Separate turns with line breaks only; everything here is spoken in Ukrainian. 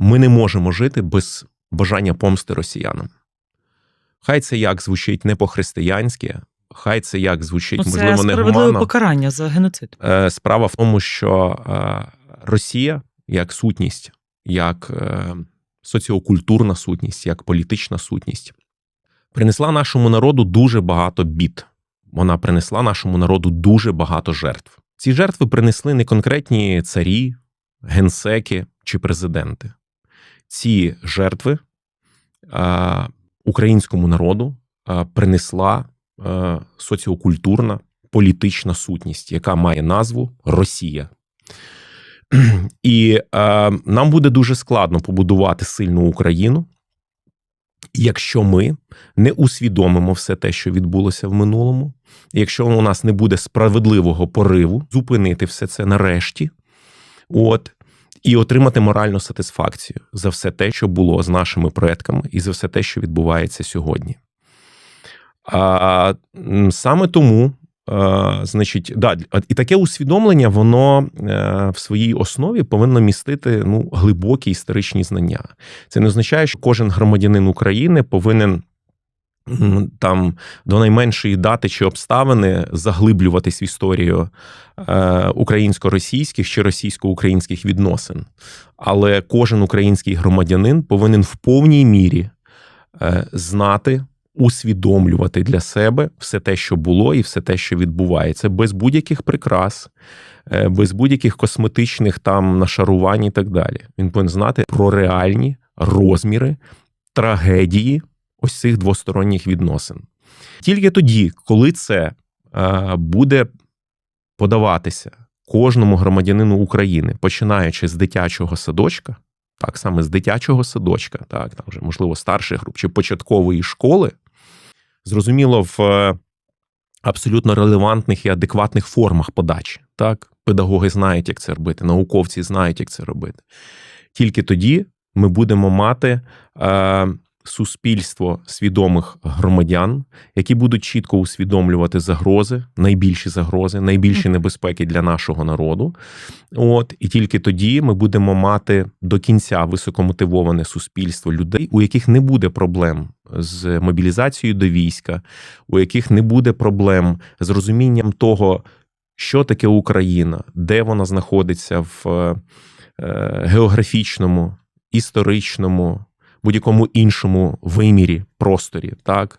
ми не можемо жити без бажання помсти росіянам. Хай це як звучить не по-християнськи, хай це як звучить,
Ну, це
можливо, не гуманно.
покарання за геноцид.
Е, Справа в тому, що е, Росія як сутність, як е, соціокультурна сутність, як політична сутність, принесла нашому народу дуже багато бід. Вона принесла нашому народу дуже багато жертв. Ці жертви принесли не конкретні царі, генсеки чи президенти. Ці жертви українському народу принесла соціокультурна політична сутність, яка має назву Росія. І е, нам буде дуже складно побудувати сильну Україну, якщо ми не усвідомимо все те, що відбулося в минулому, якщо у нас не буде справедливого пориву, зупинити все це нарешті, от, і отримати моральну сатисфакцію за все те, що було з нашими предками, і за все те, що відбувається сьогодні. А, саме тому Е, Значить, да, і таке усвідомлення, воно е, в своїй основі повинно містити ну, глибокі історичні знання. Це не означає, що кожен громадянин України повинен там до найменшої дати чи обставини заглиблюватись в історію е, українсько-російських чи російсько-українських відносин. Але кожен український громадянин повинен в повній мірі е, знати усвідомлювати для себе все те, що було, і все те, що відбувається, без будь-яких прикрас, е, без будь-яких косметичних там нашарувань і так далі. Він повинен знати про реальні розміри трагедії ось цих двосторонніх відносин. Тільки тоді, коли це е, буде подаватися кожному громадянину України, починаючи з дитячого садочка. Так саме з дитячого садочка, так там вже можливо старших груп чи початкової школи, зрозуміло, в е, абсолютно релевантних і адекватних формах подачі. Так, педагоги знають, як це робити, науковці знають, як це робити. Тільки тоді ми будемо мати е, суспільство свідомих громадян, які будуть чітко усвідомлювати загрози, найбільші загрози, найбільші небезпеки для нашого народу. От і тільки тоді ми будемо мати до кінця високомотивоване суспільство людей, у яких не буде проблем з мобілізацією до війська, у яких не буде проблем з розумінням того, що таке Україна, де вона знаходиться в е, географічному, історичному, будь-якому іншому вимірі, просторі, так